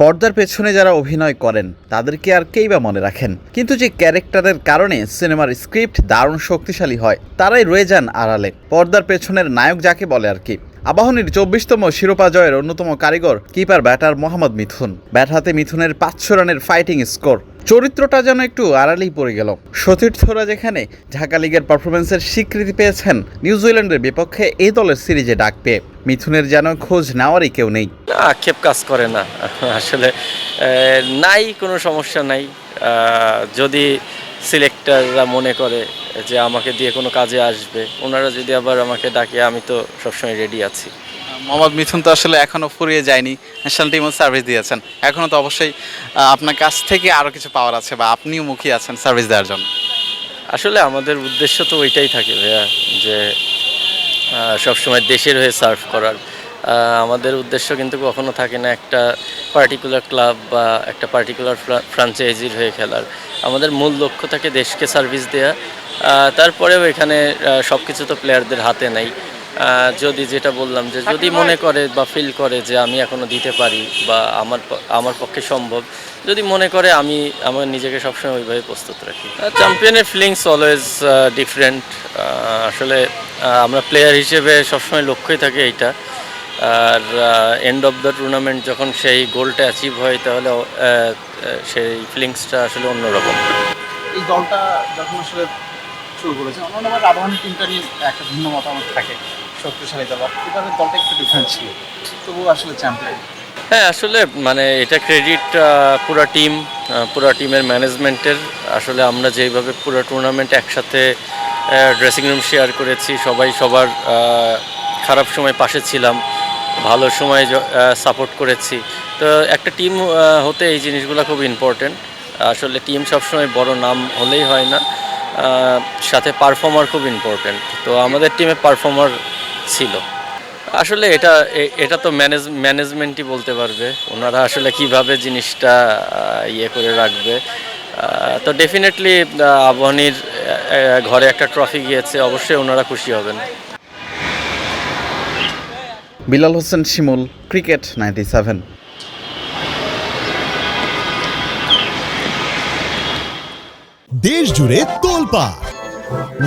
পর্দার পেছনে যারা অভিনয় করেন, তাদেরকে আর কেই বা মনে রাখেন? কিন্তু যে ক্যারেক্টারের কারণে সিনেমার স্ক্রিপ্ট দারুণ শক্তিশালী হয়, তারাই রয়ে যান আড়ালে। পর্দার পেছনের নায়ক যাকে বলে আর কি? আবাহনীর চব্বিশতম শিরোপা জয়ের অন্যতম কারিগর, keeper batter Mohammad Mithun. Bat হাতে মিথুনের পাঁচশো রানের ফাইটিং স্কোর চরিত্রটা যেন একটু আড়ালেই পড়ে গেল। সতীর্থরা যেখানে ঢাকা লিগের পারফরমেন্সের স্বীকৃতি পেয়েছেন, নিউজিল্যান্ডের বিপক্ষে এই দলের সিরিজে ডাক পেয়ে। মিথুনের যেন খোঁজ নেওয়ারই কেউ নেই। আক্ষেপ কাজ করে না। আসলে নাই কোনো সমস্যা নাই। যদি সিলেক্টাররা মনে করে যে আমাকে দিয়ে কোনো কাজে আসবে, ওনারা যদি আবার আমাকে ডাকে, আমি তো সবসময় রেডি আছি। মোহাম্মদ মিথুন তো আসলে এখনও ফুরিয়ে যায়নি ন্যাশনাল টিমও সার্ভিস দিয়েছেন। এখনও তো অবশ্যই আপনার কাছ থেকে আরও কিছু পাওয়ার আছে বা আপনিও মুখিয়ে আছেন সার্ভিস দেওয়ার জন্য। আসলে আমাদের উদ্দেশ্য তো ওইটাই থাকে ভাইয়া, যে সবসময় দেশের হয়ে সার্ভ করার। আমাদের উদ্দেশ্য কিন্তু কখনো থাকে না একটা পার্টিকুলার ক্লাব বা একটা পার্টিকুলার ফ্রাঞ্চাইজির হয়ে খেলার। আমাদের মূল লক্ষ্য থাকে দেশকে সার্ভিস দেওয়া তারপরেও এখানে সব কিছু তো প্লেয়ারদের হাতে নাই। যদি যেটা বললাম যে যদি মনে করে বা ফিল করে যে আমি এখনও দিতে পারি বা আমার আমার পক্ষে সম্ভব যদি মনে করে আমি আমার নিজেকে সবসময় ওইভাবে প্রস্তুত রাখি। চ্যাম্পিয়নের ফিলিংস অলওয়েজ ডিফারেন্ট আসলে আমরা প্লেয়ার হিসেবে সবসময় লক্ষ্যই থাকে এইটা। আর এন্ড অফ দ্য টুর্নামেন্ট যখন সেই গোলটা অ্যাচিভ হয় তাহলে সেই ফিলিংসটা আসলে অন্যরকম। এই দলটা যখন আসলে শুরু করেছে অন্যান্য আবাহনী টিমটা নিয়ে একটা ভিন্ন মতামত থাকে। শক্তিশালী দল। এবারে দলটা একটু ডিফারেন্ট ছিল। আসলে চ্যাম্পিয়ন হ্যাঁ আসলে মানে এটা ক্রেডিট পুরা টিম পুরা টিমের ম্যানেজমেন্টের আসলে আমরা যেইভাবে পুরো টুর্নামেন্ট একসাথে ড্রেসিং রুম শেয়ার করেছি, সবাই সবার খারাপ সময় পাশে ছিলাম, ভালো সময় সাপোর্ট করেছি। তো একটা টিম হতে এই জিনিসগুলো খুব ইম্পর্টেন্ট আসলে টিম সবসময় বড় নাম হলেই হয় না। সাথে পারফর্মার খুব ইম্পর্টেন্ট তো আমাদের টিমে পারফর্মার ছিল। আসলে এটা এটা তো ম্যানেজ ম্যানেজমেন্টই বলতে পারবে। ওনারা আসলে কীভাবে জিনিসটা ইয়ে করে রাখবে। তো ডেফিনেটলি আবহানির ঘরে একটা ট্রফি গিয়েছে অবশ্যই ওনারা খুশি হবেন। Bilal Hossain Shimul cricket ninety seven. দেশ জুড়ে তোলপা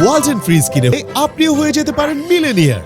ওয়ালটন ফ্রিজ কিনে আপনিও হয়ে যেতে পারেন মিলেনিয়ার।